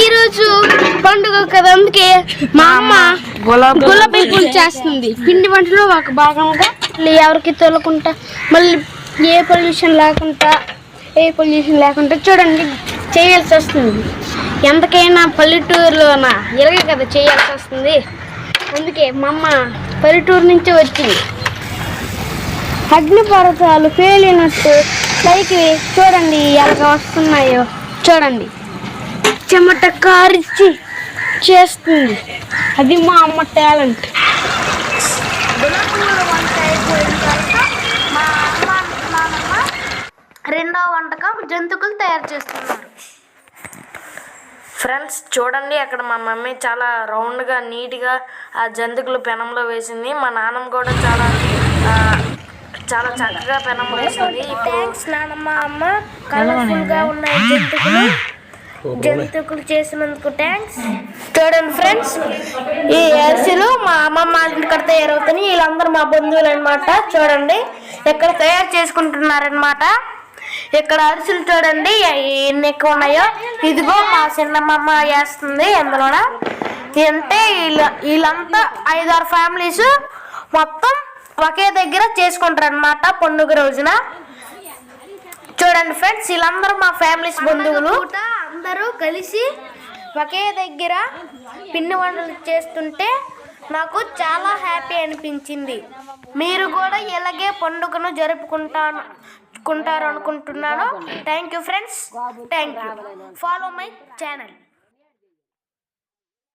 ఈరోజు పండుగ కదా అందుకే మా అమ్మ గులాబీ గులాబీ పూలు చేస్తుంది. పిండి వంటలో ఒక భాగంగా ఎవరికి తొలకుంటా మళ్ళీ ఏ పొల్యూషన్ లేకుండా ఏ పొల్యూషన్ లేకుండా చూడండి చేయాల్సి వస్తుంది. ఎంతకైనా పల్లెటూరులోన ఇలాగే కదా చేయాల్సి వస్తుంది. అందుకే మా అమ్మ పల్లెటూరు నుంచి వచ్చింది. అగ్నిపర్వతాలు పేలినట్టు పైకి చూడండి ఎలాగ వస్తున్నాయో. చూడండి. చెమట కారిచి చేస్తుంది. అది మా అమ్మ టాలెంట్. రెండో వంటకం జంతువులు తయారు చేస్తున్నారు. ఫ్రెండ్స్ చూడండి అక్కడ మా మమ్మీ చాలా రౌండ్గా నీట్గా ఆ జంతుకులు పెనంలో వేసింది. మా నాన్నమ్మ కూడా చాలా చాలా చక్కగా పెనం వేసింది ఇప్పుడు నానమ్మ అమ్మ. కలర్ఫుల్గా ఉన్నాయి జంతువులు. జంతువులు చేసినందుకు థ్యాంక్స్ చూడండి ఫ్రెండ్స్ ఈ అరిసెలు మా అమ్మమ్మ ఇక్కడ తయారవుతాయి వీళ్ళందరూ మా బంధువులు అనమాట చూడండి ఇక్కడ తయారు చేసుకుంటున్నారనమాట ఇక్కడ అరిసెలు చూడండి ఎన్ని ఎక్కువ ఉన్నాయో. ఇదిగో మా చిన్నమ్మమ్మ వేస్తుంది అందులోన. అంటే వీళ్ళ వీళ్ళంతా ఐదారు ఫ్యామిలీస్ మొత్తం ఒకే దగ్గర చేసుకుంటారు అనమాట పండుగ రోజున. చూడండి ఫ్రెండ్స్ వీళ్ళందరూ మా ఫ్యామిలీస్ బంధువులు. అందరూ కలిసి ఒకే దగ్గర పిండి వంటలు చేస్తుంటే నాకు చాలా హ్యాపీ అనిపించింది. మీరు కూడా ఇలాగే పండుగను జరుపుకుంటాను కుంటారు అనుకుంటున్నాను thank you friends thank you follow my channel